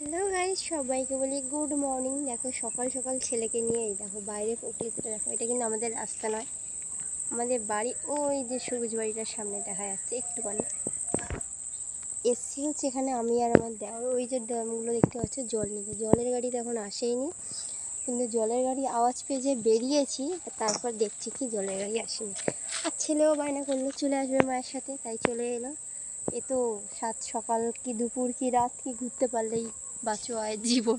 Hello guys সবাইকে বলি good morning দেখো, সকাল সকাল ছেলেকে নিয়ে এই দেখো, বাইরে প্রকৃতিটা দেখো, এটা কিন্তু আমাদের রাস্তা নয়। আমাদের বাড়ি, ওই যে সবুজ বাড়িটার সামনে দেখা যাচ্ছে একটুখানি। এসছি হচ্ছে এখানে, আমি আর আমার দেওয়ার ওই যে ড্রামগুলো দেখতে পাচ্ছ, জল নিতে। জলের গাড়ি তো এখন আসেইনি, কিন্তু জলের গাড়ি আওয়াজ পেয়ে যে বেরিয়েছি, তারপর দেখছি কি জলের গাড়ি আসেনি। আর ছেলেও বায়না করল, চলে আসবে মায়ের সাথে, তাই চলে এলো। এ তো সাত সকাল কি দুপুর কি রাত কি ঘুরতে পারলেই বাঁচো আয় জীবন।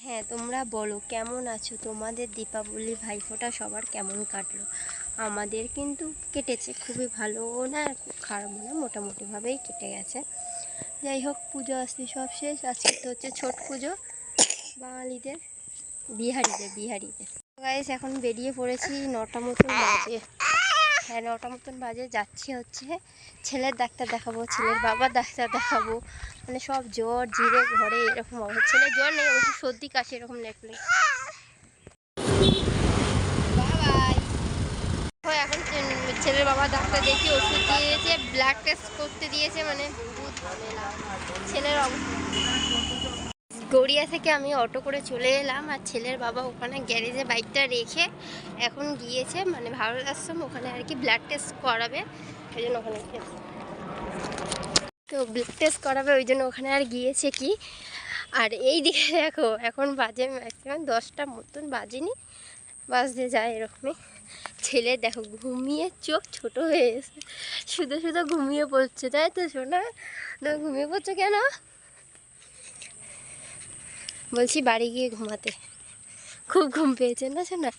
হ্যাঁ তোমরা বলো, কেমন আছো? তোমাদের দীপাবলি ভাইফোঁটা সবার কেমন কাটলো? আমাদের কিন্তু কেটেছে, খুবই ভালো না খারাপ না, মোটামুটিভাবেই কেটে গেছে। যাই হোক, পুজো আসতে সব শেষ। আজকে তো হচ্ছে ছট পুজো, বাঙালিদের, বিহারিদের বিহারিদের। গাইস এখন বেরিয়ে পড়েছি নটা মতন বাজে। হ্যাঁ নটা মতন বাজে, যাচ্ছি হচ্ছে ছেলের ডাক্তার দেখাবো, ছেলের বাবার ডাক্তার দেখাবো। মানে সব জ্বর, জিরে, ঘরে এরকম অবস্থা। ছেলের জ্বর নেই, অবশ্য সর্দি, কাশি এরকম লেখলে এখন ছেলের বাবা ডাক্তার দেখি ওষুধ দিয়েছে ব্লাড টেস্ট করতে দিয়েছে মানে ছেলের অবস্থা। গড়িয়া থেকে আমি অটো করে চলে এলাম আর ছেলের বাবা ওখানে গ্যারেজে বাইকটা রেখে এখন গিয়েছে মানে ভারত আশ্রম, ওখানে আর কি ব্লাড টেস্ট করাবে ওই জন্য ওখানে তো ব্লাড টেস্ট করাবে, ওই জন্য ওখানে আর গিয়েছে কি? আর এই দিকে দেখো, এখন বাজে ম্যাক্সিমাম দশটা মতন বাজেনি, বাজতে যায় এরকমই। ছেলে দেখো, ঘুমিয়ে চোখ ছোট হয়ে গেছে, শুধু শুধু ঘুমিয়ে পড়ছে, তাই তো শোনা তুমি ঘুমিয়ে পড়ছো কেন? বলছি বাড়ি গিয়ে ঘুমাতে। খুব ঘুম পেয়েছে না শোনা?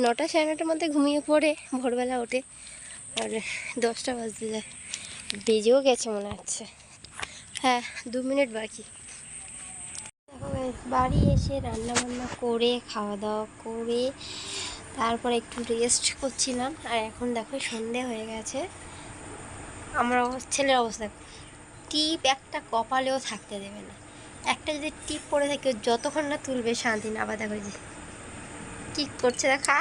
নটা সাড়ে নটার মধ্যে ঘুমিয়ে পড়ে, ভোরবেলা ওঠে। আর দশটা বাজতে যায়। বেজেও গেছে মনে হচ্ছে। হ্যাঁ দু মিনিট বাকি। বাড়ি এসে রান্না বান্না করে খাওয়া দাওয়া করে, তারপর একটু রেস্ট করছিলাম। আর এখন দেখো সন্ধে হয়ে গেছে। আমার ছেলের অবস্থা। টিপ একটা কপালেও থাকতে দেবে না। একটা যদি টিপ পরে থাকে যতক্ষণ না তুলবে শান্তি না আবার দেখো যে কি করছে দেখা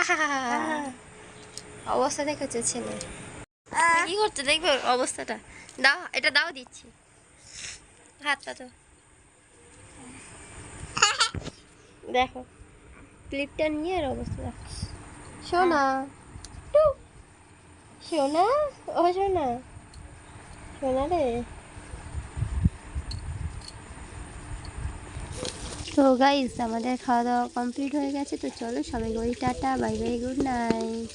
অবস্থা দেখেছ ছেলে। কি করছে দেখবে অবস্থাটা? দাও এটা দাও দিচ্ছি। হাতটা তো দেখো ক্লিপটা নিয়ে আর অবস্থা দেখো। সোনা। টু। সোনা? ও সোনা। সোনা রে। তো গাইস আমাদের খাওয়া দাওয়া কমপ্লিট হয়ে গেছে, তো চলো সবাই বলি tata bye bye good night